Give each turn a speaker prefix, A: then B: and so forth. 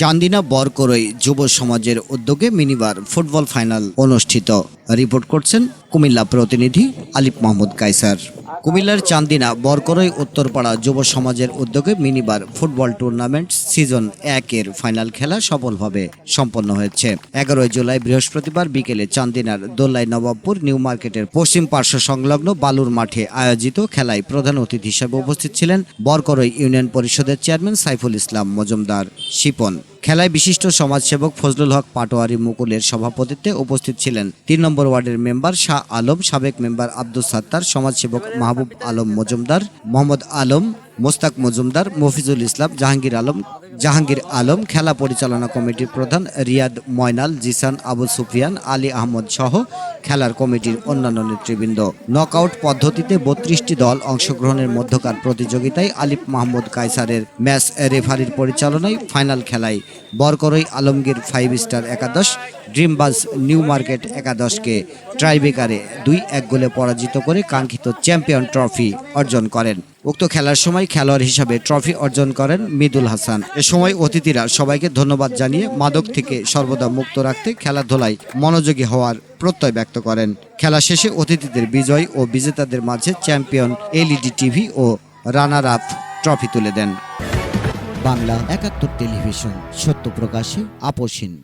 A: চান্দিনা বরকরই যুব সমাজের উদ্যোগে মিনিবার ফুটবল ফাইনাল অনুষ্ঠিত। রিপোর্ট করছেন কুমিল্লা প্রতিনিধি আলিফ মাহমুদ কাইসার কুমিল্লার চান্দিনা, বরকরই উত্তরপাড়া যুব সমাজের উদ্যোগে মিনিবার ফুটবল টুর্নামেন্ট সিজন একের ফাইনাল খেলা সফলভাবে সম্পন্ন হয়েছে। এগারোই জুলাই বৃহস্পতিবার বিকেলে চান্দিনার দোল্লাই নবাবপুর নিউ মার্কেটের পশ্চিম পার্শ্ব সংলগ্ন বালুর মাঠে আয়োজিত খেলায় প্রধান অতিথি হিসেবে উপস্থিত ছিলেন বরকরই ইউনিয়ন পরিষদের চেয়ারম্যান সাইফুল ইসলাম মজুমদার শিপন। খেলায় বিশিষ্ট সমাজসেবক ফজলুল হক পাটোয়ারি মুকুলের সভাপতিত্বে উপস্থিত ছিলেন। তিন নম্বর ওয়ার্ডের মেম্বার শাহ আলম, সাবেক মেম্বার আব্দুল সাত্তার, সমাজসেবক মাহবুব আলম মজুমদার, মোহাম্মদ আলম মোস্তাক মজুমদার, মফিজুল ইসলাম, জাহাঙ্গীর আলম জাহাঙ্গীর আলম, খেলা পরিচালনা কমিটির প্রধান রিয়াদ ময়নাল, জিসান আবু সুফিয়ান, আলী আহমদ সহ খেলার কমিটির অন্যান্য নেতৃবৃন্দ। নকআউট পদ্ধতিতে বত্রিশটি দল অংশগ্রহণের মধ্যকার প্রতিযোগিতায় আলিফ মাহমুদ কাইসারের ম্যাচ রেফারির পরিচালনায় ফাইনাল খেলায় বরকরই আলমগীর ফাইভ স্টার একাদশ ড্রিমবাজ নিউ মার্কেট একাদশকে ট্রাইবেকারে দুই এক গোলে পরাজিত করে কাঙ্ক্ষিত চ্যাম্পিয়ন ট্রফি অর্জন করেন। উক্ত খেলার সময় খেলোয়াড় হিসাবে ট্রফি অর্জন করেন মিদুল হাসান। এ সময় অতিথিরা সবাইকে ধন্যবাদ জানিয়ে মাদক থেকে সর্বদা মুক্ত রাখতে খেলাধুলায় মনোযোগী হওয়ার প্রত্যয় ব্যক্ত করেন। খেলা শেষে অতিথিদের বিজয় ও বিজেতাদের মাঝে চ্যাম্পিয়ন এলইডি টিভি ও রানার আপ ট্রফি তুলে দেন। বাংলা একাত্তর টেলিভিশন, সত্য প্রকাশে আপোষহীন